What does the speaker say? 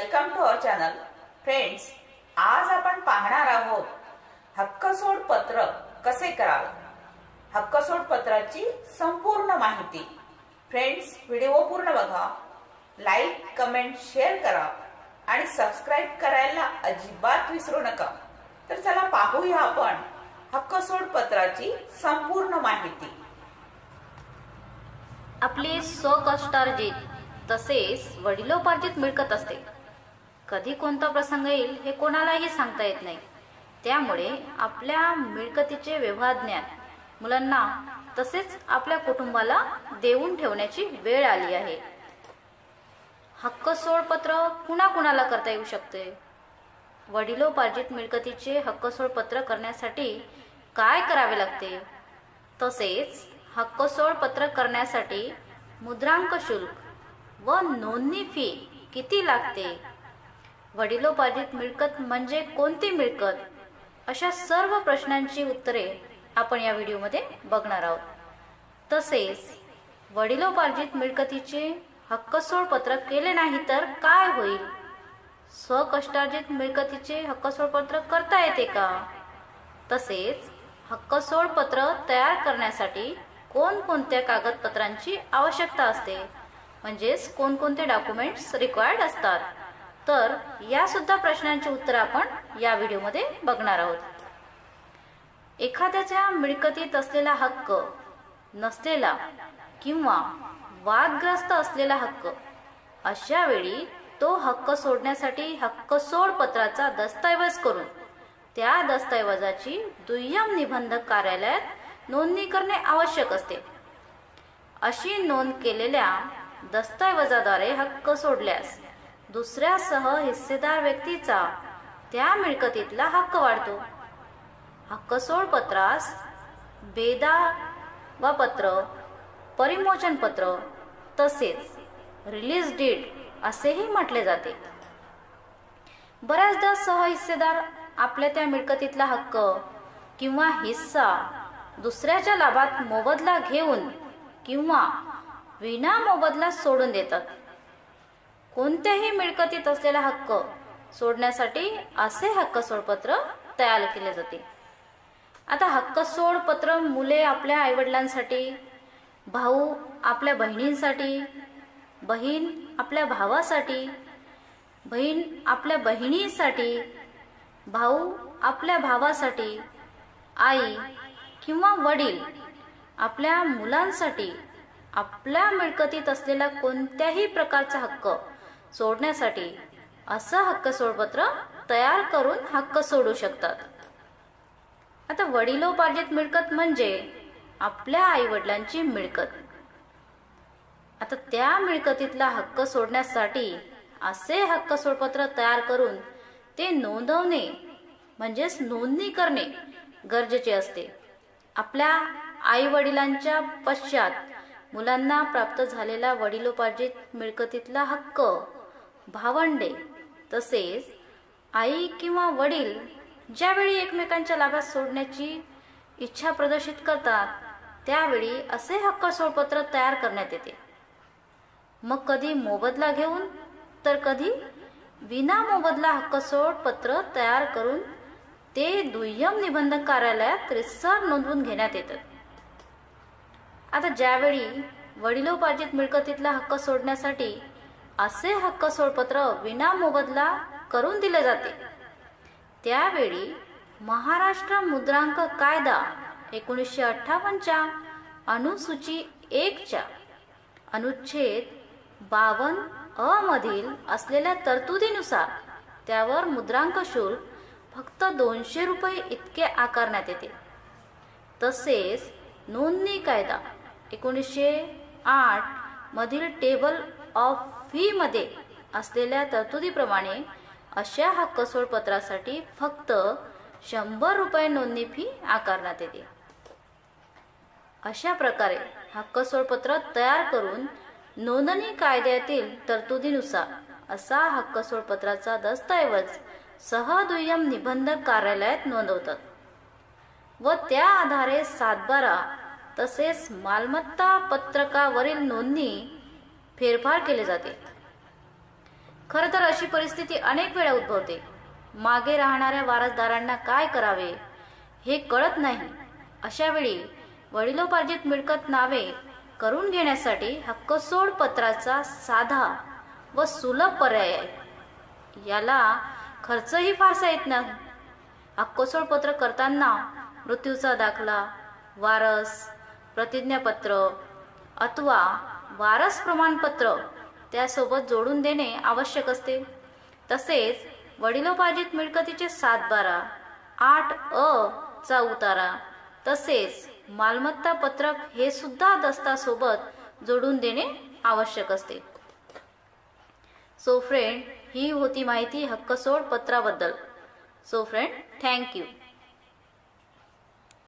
Friends welcome to our channel friends आज आपण पाहणार आहोत हक्कसोड पत्र कसे करावे? हक्कसोड पत्राची संपूर्ण माहिती. फ्रेंड्स व्हिडिओ पूर्ण बघा. लाईक कमेंट शेअर करा. आणि सबस्क्राईब करायला अजिबात विसरू नका. तर चला पाहूया आपण हक्कसोड पत्राची संपूर्ण माहिती. आपली स्वकष्टार्जित तसेच वडिलोपार्जित मिळकत असते. कधी कोणता प्रसंग येईल हे कोणालाही सांगता येत नाही. त्यामुळे आपल्या मिळकतीचे व्यवहार ज्ञान मुलांना तसेच आपल्या कुटुंबाला देऊन ठेवण्याची वेळ आली आहे. हक्क सोडपत्र कुणा कुणाला करता येऊ शकते? वडिलोपार्जित मिळकतीचे हक्क सोडपत्र करण्यासाठी काय करावे लागते? तसेच हक्क सोडपत्र करण्यासाठी मुद्रांक शुल्क व नोंदणी फी किती लागते? वडिलोपार्जित मिळकत म्हणजे कोणती मिळकत? अशा सर्व प्रश्नांची उत्तरे आपण या व्हिडिओमध्ये बघणार आहोत. तसेच वडिलोपार्जित मिळकतीचे हक्कसोड पत्र केले नाही तर काय होईल? स्वकष्टार्जित मिळकतीचे हक्कसोड पत्र करता येते का? तसेच हक्कसोड पत्र तयार करण्यासाठी कोणकोणत्या कागदपत्रांची आवश्यकता असते? म्हणजेच कोणकोणते डॉक्युमेंट्स रिक्वायर्ड असतात? तर या सुद्धा प्रश्नांची उत्तरं आपण या व्हिडिओमध्ये बघणार आहोत. एखाद्याच्या मिळकतीत असलेला हक्क नसलेला किंवा वादग्रस्त असलेला हक्क अशा वेळी तो हक्क सोडण्यासाठी हक्क सोड पत्राचा दस्तऐवज करून त्या दस्तऐवजाची दुय्यम निबंधक कार्यालयात नोंदणी करणे आवश्यक असते. अशी नोंद केलेल्या दस्तऐवजाद्वारे हक्क सोडल्यास दुसऱ्यासह हिस्सेदार व्यक्तीचा त्या मिळकतीतला हक्क वाढतो. हक्क सोड पत्रास बेदा वा पत्र परिमोचन पत्र तसेच रिलीज डीड असेही म्हटले जाते. बऱ्याचदा सहहिस्सेदार आपल्या त्या मिळकतीतला हक्क किंवा हिस्सा दुसऱ्याच्या लाभात मोबदला घेऊन किंवा विना मोबदला सोडून देतात. कोणत्याही मिळकतीत असलेला हक्क सोडण्यासाठी असे हक्क सोडपत्र तयार केले जाते. आता हक्क सोडपत्र मुले आपल्या आईवडिलांसाठी भाऊ आपल्या बहिणींसाठी बहीण आपल्या भावासाठी बहीण आपल्या बहिणीसाठी भाऊ आपल्या भावासाठी आई किंवा वडील आपल्या मुलांसाठी आपल्या मिळकतीत असलेला कोणत्याही प्रकारचा हक्क सोडण्यासाठी असं हक्क सोडपत्र तयार करून हक्क सोडू शकतात. आता वडिलोपार्जित मिळकत म्हणजे आपल्या आई वडिलांची मिळकत. आता त्या मिळकतीतला हक्क सोडण्यासाठी असे हक्क सोडपत्र तयार करून ते नोंदवणे म्हणजेच नोंदणी करणे गरजेचे असते. आपल्या आई वडिलांच्या पश्चात मुलांना प्राप्त झालेला वडिलोपार्जित मिळकतीतला हक्क भावंडे तसेच आई किंवा वडील ज्यावेळी एकमेकांच्या लाभात सोडण्याची इच्छा प्रदर्शित करतात त्यावेळी असे हक्क सोडपत्र तयार करण्यात येते. मग कधी मोबदला घेऊन तर कधी विना मोबदला हक्क सोडपत्र तयार करून ते दुय्यम निबंधक कार्यालयात रिसर नोंदवून घेण्यात येतात. आता ज्यावेळी वडिलोपार्जित मिळकतीतला हक्क सोडण्यासाठी असे हक्क सोडपत्र विना मोबदला करून दिले जाते. त्यावेळी महाराष्ट्र मुद्रांक कायदा एकोणीसशे अठ्ठावन्नच्या अनुसूची एकच्या अनुच्छेद बावन अ मधील असलेल्या तरतुदीनुसार त्यावर मुद्रांक शुल्क फक्त दोनशे रुपये इतके आकारण्यात येते. तसेच नोंदणी कायदा एकोणीसशे आठ मधील टेबल ऑफ फी मध्ये असलेल्या तरतुदीप्रमाणे अशा हक्क सोडपत्रासाठी फक्त शंभर रुपये नोंदणी फी आकारण्यात येते. अशा प्रकारे हक्क सोडपत्र तयार करून नोंदणी कायद्यातील तरतुदीनुसार असा हक्क सोडपत्राचा दस्तऐवज सहदुय्यम निबंधक कार्यालयात नोंदवतात व त्या आधारे सातबारा तसेच मालमत्ता पत्रकावरील नोंदणी फेरफार केले जाते. खरं तर अशी परिस्थिती अनेक वेळा उद्भवते. मागे राहणाऱ्या वारसदारांना काय करावे हे कळत नाही. अशा वेळी वडिलोपार्जित मिळकत नावे करून घेण्यासाठी हक्कसोड पत्राचा साधा व सुलभ पर्याय आहे. याला खर्चही फारसा येत नाही. हक्कसोड पत्र करताना मृत्यूचा दाखला वारस प्रतिज्ञापत्र अथवा वारस प्रमाणपत्र त्यासोबत जोडून देणे आवश्यक असते. तसेच वडिलोपार्जित मिळकतीचे सात बारा आठ अ चा उतारा तसेच मालमत्ता पत्रक हे सुद्धा दस्तासोबत जोडून देणे आवश्यक असते. सो फ्रेंड ही होती माहिती हक्कसोड पत्राबद्दल. So friend thank you.